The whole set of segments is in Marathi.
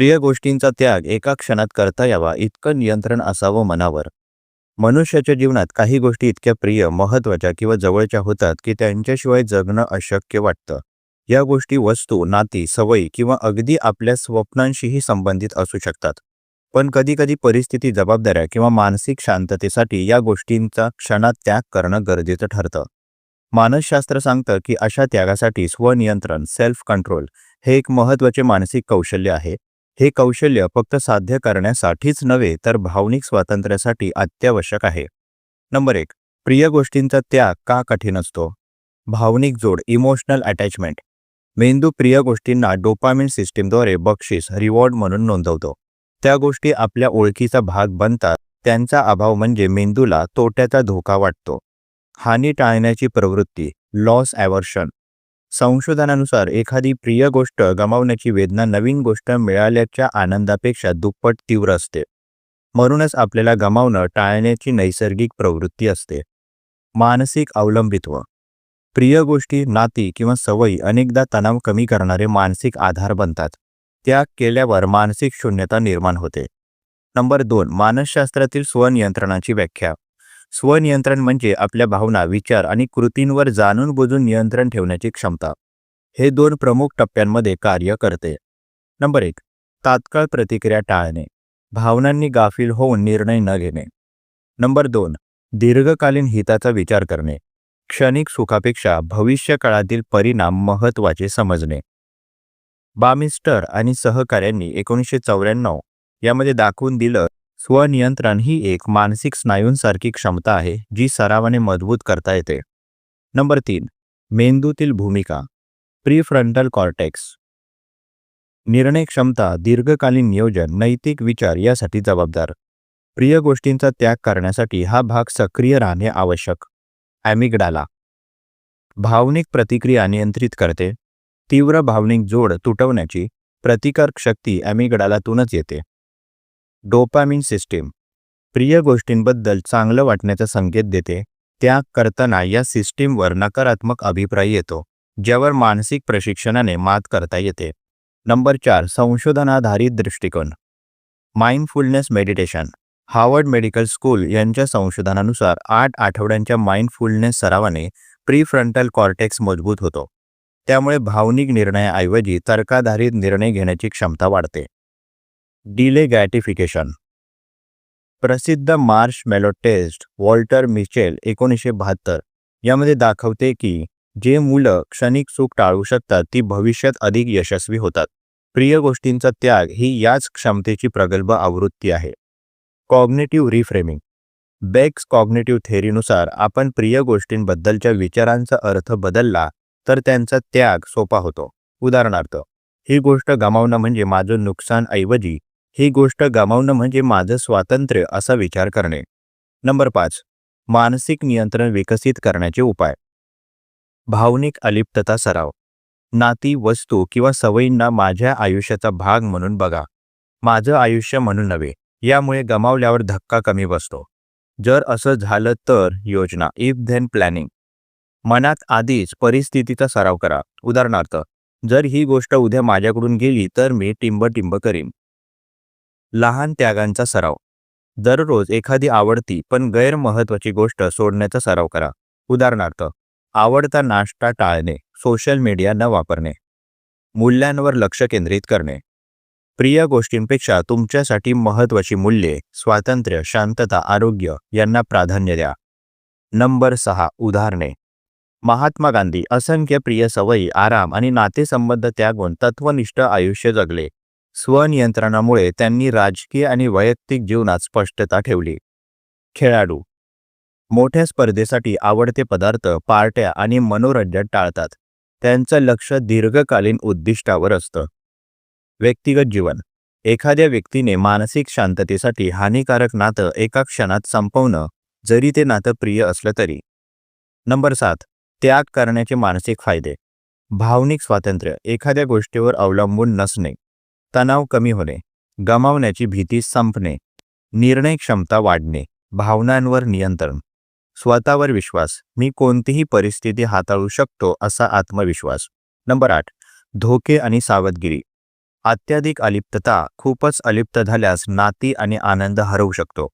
प्रिय गोष्टींचा त्याग एका क्षणात करता यावा इतकं नियंत्रण असावं मनावर. मनुष्याच्या जीवनात काही गोष्टी इतक्या प्रिय महत्त्वाच्या किंवा जवळच्या होतात की त्यांच्याशिवाय जगणं अशक्य वाटतं. या गोष्टी वस्तू नाती सवयी किंवा अगदी आपल्या स्वप्नांशीही संबंधित असू शकतात. पण कधीकधी परिस्थिती जबाबदाऱ्या किंवा मानसिक शांततेसाठी या गोष्टींचा क्षणात त्याग करणं गरजेचं ठरतं. मानसशास्त्र सांगतं की अशा त्यागासाठी स्वनियंत्रण सेल्फ कंट्रोल हे एक महत्त्वाचे मानसिक कौशल्य आहे. हे कौशल्य फक्त साध्य करण्यासाठीच नव्हे तर भावनिक स्वातंत्र्यासाठी अत्यावश्यक आहे. नंबर एक प्रिय गोष्टींचा त्याग का कठीण असतो? भावनिक जोड इमोशनल अटॅचमेंट मेंदू प्रिय गोष्टींना डोपामिन सिस्टीमद्वारे बक्षीस रिवॉर्ड म्हणून नोंदवतो. त्या गोष्टी आपल्या ओळखीचा भाग बनतात त्यांचा अभाव म्हणजे मेंदूला तोट्याचा धोका वाटतो. हानी टाळण्याची प्रवृत्ती लॉस ॲवर्शन संशोधनानुसार एखादी प्रिय गोष्ट गमावण्याची वेदना नवीन गोष्ट मिळाल्याच्या आनंदापेक्षा दुप्पट तीव्र असते. म्हणूनच आपल्याला गमावणं टाळण्याची नैसर्गिक प्रवृत्ती असते. मानसिक अवलंबित्व. प्रिय गोष्टी नाती किंवा सवयी अनेकदा तणाव कमी करणारे मानसिक आधार बनतात. त्याग केल्यावर मानसिक शून्यता निर्माण होते. नंबर दोन मानसशास्त्रातील स्वनियंत्रणाची व्याख्या. स्वनियंत्रण म्हणजे आपल्या भावना विचार आणि कृतींवर जाणून बुजून नियंत्रण ठेवण्याची क्षमता. हे दोन प्रमुख टप्प्यांमध्ये कार्य करते. नंबर एक तात्काळ प्रतिक्रिया टाळणे. भावनांनी गाफील होऊन निर्णय न घेणे. नंबर दोन दीर्घकालीन हिताचा विचार करणे. क्षणिक सुखापेक्षा भविष्य काळातील परिणाम महत्त्वाचे समजणे. बामिस्टर आणि सहकाऱ्यांनी एकोणीसशे चौऱ्याण्णव यामध्ये दाखवून दिलं स्वनियंत्रण ही एक मानसिक स्नायूंसारखी क्षमता आहे जी सरावाने मजबूत करता येते. नंबर तीन मेंदूतील भूमिका. Prefrontal cortex. निर्णय क्षमता दीर्घकालीन नियोजन नैतिक विचार यासाठी जबाबदार. प्रिय गोष्टींचा त्याग करण्यासाठी हा भाग सक्रिय राहणे आवश्यक. ॲमिगडाला भावनिक प्रतिक्रिया नियंत्रित करते. तीव्र भावनिक जोड तुटवण्याची प्रतिकारक शक्ती ॲमिगडालातूनच येते. Dopamine system. प्रिय गोष्टींबद्दल चांगलं वाटण्याचा संकेत देते त्याग करताना या सिस्टीमवर नकारात्मक अभिप्राय येतो ज्यावर मानसिक प्रशिक्षणाने मात करता येते. नंबर चार संशोधनाधारित दृष्टिकोन. Mindfulness meditation. Harvard medical school यांच्या संशोधनानुसार आठ आठवड्यांच्या माइंडफुलनेस सरावाने प्रीफ्रंटल कॉर्टेक्स मजबूत होतो. त्यामुळे भावनिक निर्णयाऐवजी तर्काधारित निर्णय घेण्याची क्षमता वाढते. डिले गॅटिफिकेशन प्रसिद्ध मार्श मेलो टेस्ट वॉल्टर मिचेल एकोणीसशे बहात्तर यामध्ये दाखवते की जे मुलं क्षणिक सुख टाळू शकतात ती भविष्यात अधिक यशस्वी होतात. प्रिय गोष्टींचा त्याग ही याच क्षमतेची प्रगल्भ आवृत्ती आहे. Cognitive reframing. बेक्स कॉग्नेटिव्ह थेअरीनुसार आपण प्रिय गोष्टींबद्दलच्या विचारांचा अर्थ बदलला तर त्यांचा त्याग सोपा होतो. उदाहरणार्थ ही गोष्ट गमावणं म्हणजे माझं नुकसानऐवजी ही गोष्ट गमावणं म्हणजे माझं स्वातंत्र्य असा विचार करणे. नंबर पाच मानसिक नियंत्रण विकसित करण्याचे उपाय. भावनिक अलिप्तता सराव. नाती वस्तू किंवा सवयींना माझ्या आयुष्याचा भाग म्हणून बघा. माझं आयुष्य म्हणून नव्हे यामुळे गमावल्यावर धक्का कमी बसतो. जर असं झालं तर योजना इफ धेन प्लॅनिंग मनात आधीच परिस्थितीचा सराव करा. उदाहरणार्थ जर ही गोष्ट उद्या माझ्याकडून गेली तर मी टिंब टिंब करीन. लहान त्यागांचा सराव. दररोज एखादी आवडती पण गैरमहत्वाची गोष्ट सोडण्याचा सराव करा. उदाहरणार्थ आवडता नाश्ता टाळणे सोशल मीडिया न वापरणे. मूल्यांवर लक्ष केंद्रित करणे. प्रिय गोष्टींपेक्षा तुमच्यासाठी महत्त्वाची मूल्ये स्वातंत्र्य शांतता आरोग्य यांना प्राधान्य द्या. नंबर सहा उदाहरणे. महात्मा गांधी असंख्य प्रिय सवयी आराम आणि नातेसंबंध त्यागून तत्वनिष्ठ आयुष्य जगले. स्वनियंत्रणामुळे त्यांनी राजकीय आणि वैयक्तिक जीवनात स्पष्टता ठेवली. खेळाडू. मोठ्या स्पर्धेसाठी आवडते पदार्थ पार्ट्या आणि मनोरंजन टाळतात. त्यांचं लक्ष दीर्घकालीन उद्दिष्टावर असतं. व्यक्तिगत जीवन. एखाद्या व्यक्तीने मानसिक शांततेसाठी हानिकारक नातं एका क्षणात संपवणं जरी ते नातं प्रिय असलं तरी. नंबर सात. त्याग करण्याचे मानसिक फायदे. भावनिक स्वातंत्र्य. एखाद्या गोष्टीवर अवलंबून नसणे. तणाव कमी होणे गमावण्याची भीती संपणे निर्णय क्षमता वाढणे भावनांवर नियंत्रण. स्वतःवर विश्वास मी कोणतीही परिस्थिती हाताळू शकतो असा आत्मविश्वास. नंबर आठ धोके आणि सावधगिरी. अत्याधिक अलिप्तता खूपच अलिप्त झाल्यास नाती आणि आनंद हरवू शकतो.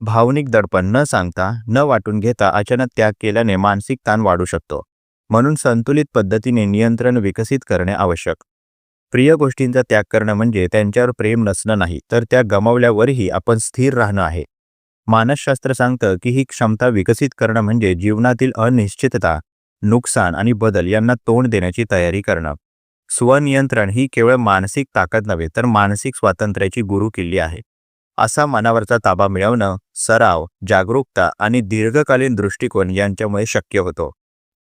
भावनिक दडपण न सांगता न वाटून घेता अचानक त्याग केल्याने मानसिक ताण वाढू शकतो. म्हणून संतुलित पद्धतीने नियंत्रण विकसित करणे आवश्यक. प्रिय गोष्टींचा त्याग करणं म्हणजे त्यांच्यावर प्रेम नसणं नाही तर त्या गमावल्यावरही आपण स्थिर राहणं आहे. मानसशास्त्र सांगतं की ही क्षमता विकसित करणं म्हणजे जीवनातील अनिश्चितता नुकसान आणि बदल यांना तोंड देण्याची तयारी करणं. स्वनियंत्रण ही केवळ मानसिक ताकद नव्हे तर मानसिक स्वातंत्र्याची गुरुकिल्ली आहे. असा मनावरचा ताबा मिळवणं सराव जागरूकता आणि दीर्घकालीन दृष्टिकोन यांच्यामुळे शक्य होतो.